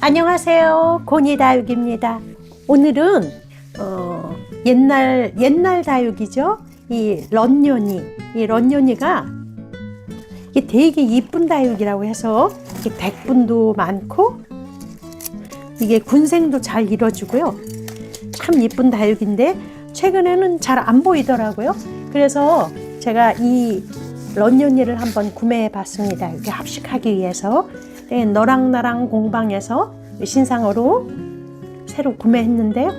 안녕하세요. 고니 다육입니다. 오늘은 어, 옛날 옛날 다육이죠. 이 런요니, 이 런요니가 이 되게 이쁜 다육이라고 해서 이 백분도 많고 이게 군생도 잘 이뤄주고요. 참 이쁜 다육인데 최근에는 잘 안 보이더라고요. 그래서 제가 이 런요니를 한번 구매해 봤습니다. 이게 합식하기 위해서 너랑 나랑 공방에서 신상으로 새로 구매했는데요.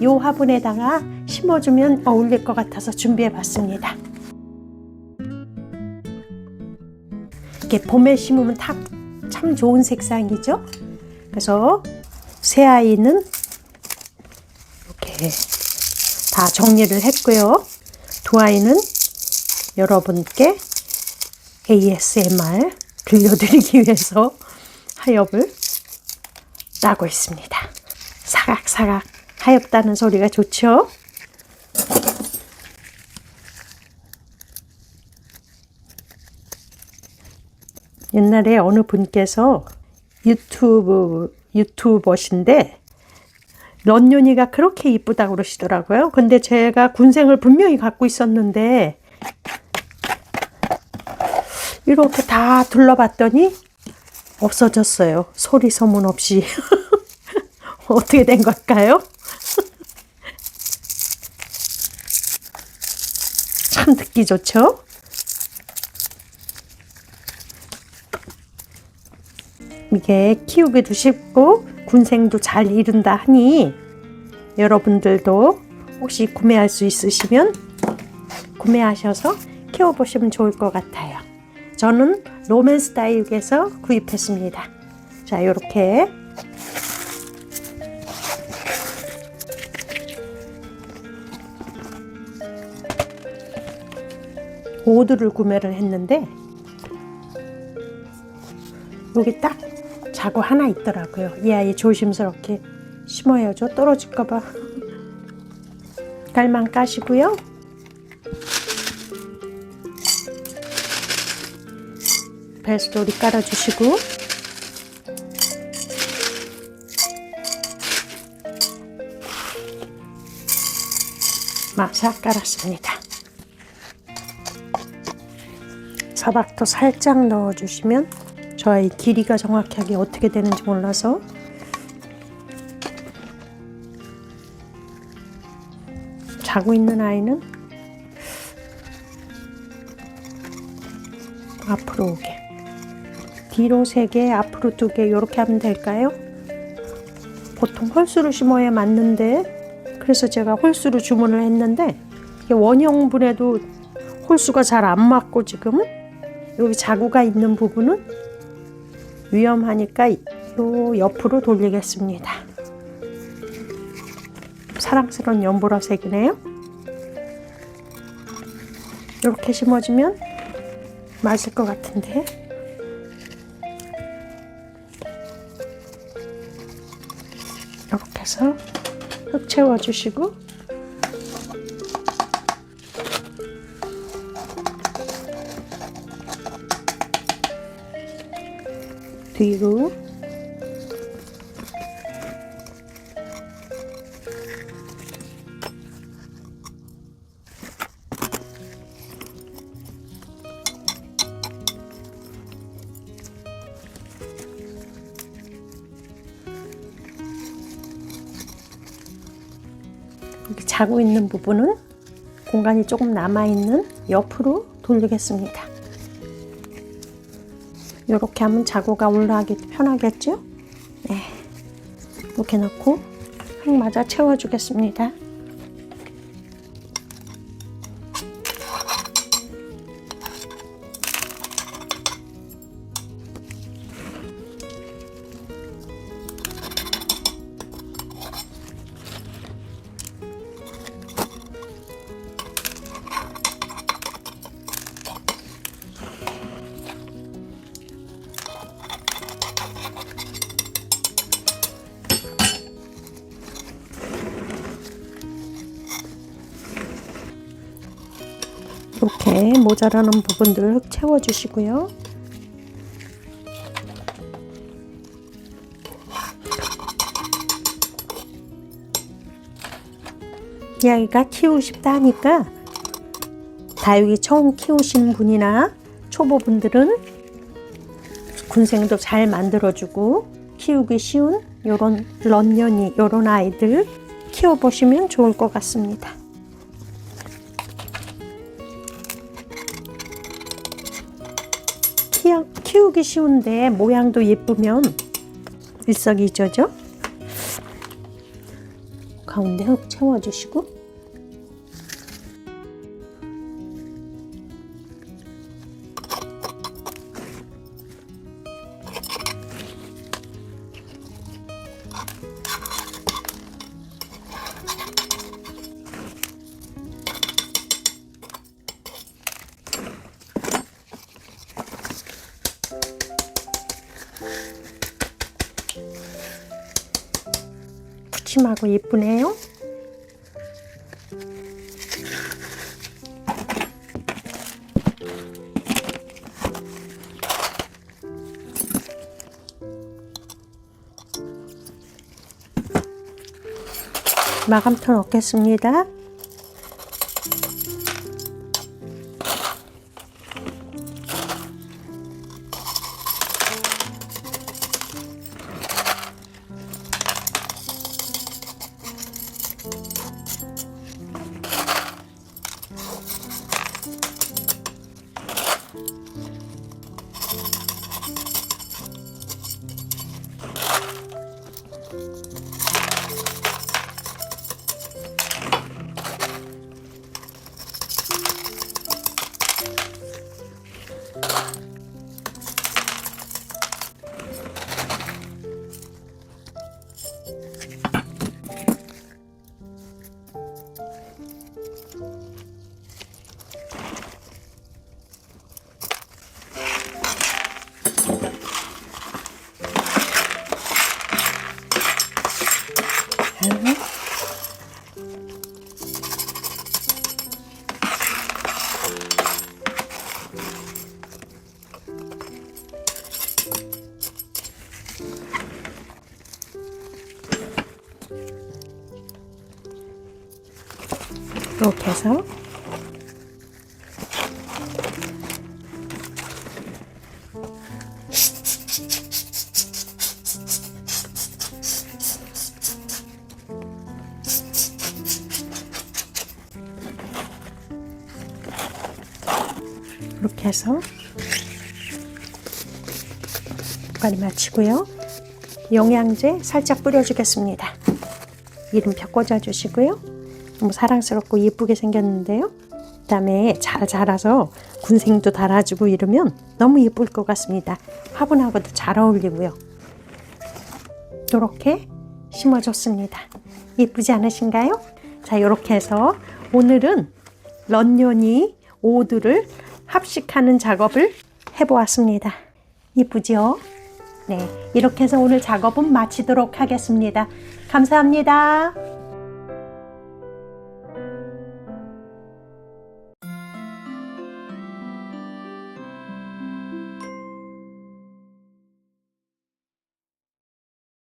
이 화분에다가 심어주면 어울릴 것 같아서 준비해 봤습니다. 이렇게 봄에 심으면 다참 좋은 색상이죠. 그래서 새 아이는 이렇게 다 정리를 했고요. 두 아이는 여러분께 ASMR 들려드리기 위해서 하엽을 따고 있습니다. 사각사각 하엽 따는 소리가 좋죠? 옛날에 어느 분께서 유튜브 유튜버신데 런ኞ니가 그렇게 이쁘다고 그러시더라고요. 근데 제가 군생을 분명히 갖고 있었는데 이렇게 다 둘러봤더니 없어졌어요. 소리 소문 없이. 어떻게 된 걸까요? 참 듣기 좋죠? 이게 키우기도 쉽고 군생도 잘 이룬다 하니 여러분들도 혹시 구매할 수 있으시면 구매하셔서 키워보시면 좋을 것 같아요. 저는 로맨스 다육에서 구입했습니다. 자, 이렇게 오두를 구매를 했는데 여기 딱 자구 하나 있더라고요. 이 아이 조심스럽게 심어야죠. 떨어질까봐. 갈망 까시고요. 배수돌이 깔아주시고. 마사 깔았습니다. 사박도 살짝 넣어주시면 저의 길이가 정확하게 어떻게 되는지 몰라서. 자고 있는 아이는 앞으로 오게 뒤로 세 개, 앞으로 두개 이렇게 하면 될까요? 보통 홀수로 심어야 맞는데 그래서 제가 홀수로 주문을 했는데 원형분에도 홀수가 잘 안 맞고 지금 여기 자구가 있는 부분은 위험하니까 요 옆으로 돌리겠습니다. 사랑스러운 연보라색이네요. 이렇게 심어주면 맞을 것 같은데. 해서 흙 채워주시고. 뒤로 여기 자고 있는 부분은 공간이 조금 남아있는 옆으로 돌리겠습니다. 이렇게 하면 자구가 올라가기 편하겠죠? 네. 이렇게 넣고 흙 맞아 채워주겠습니다. 모자라는 부분들 채워주시고요. 이 아이가 키우고 싶다 하니까 다육이 처음 키우신 분이나 초보분들은 군생도 잘 만들어주고 키우기 쉬운 요런 런년이 요런 아이들 키워보시면 좋을 것 같습니다. 키우, 키우기 쉬운데 모양도 예쁘면 일석이조죠. 가운데 흙 채워주시고 푸짐하고 예쁘네요. 마감토 넣겠습니다. Thank you. 이렇게 해서 이렇게 해서 빨리 마치고요. 영양제 살짝 뿌려주겠습니다. 이름표 꽂아주시고요. 너무 사랑스럽고 예쁘게 생겼는데요. 그다음에 잘 자라서 군생도 달아주고 이러면 너무 예쁠 것 같습니다. 화분하고도 잘 어울리고요. 이렇게 심어줬습니다. 예쁘지 않으신가요? 자, 이렇게 해서 오늘은 런년이 오두를 합식하는 작업을 해보았습니다. 예쁘죠? 네, 이렇게 해서 오늘 작업은 마치도록 하겠습니다. 감사합니다.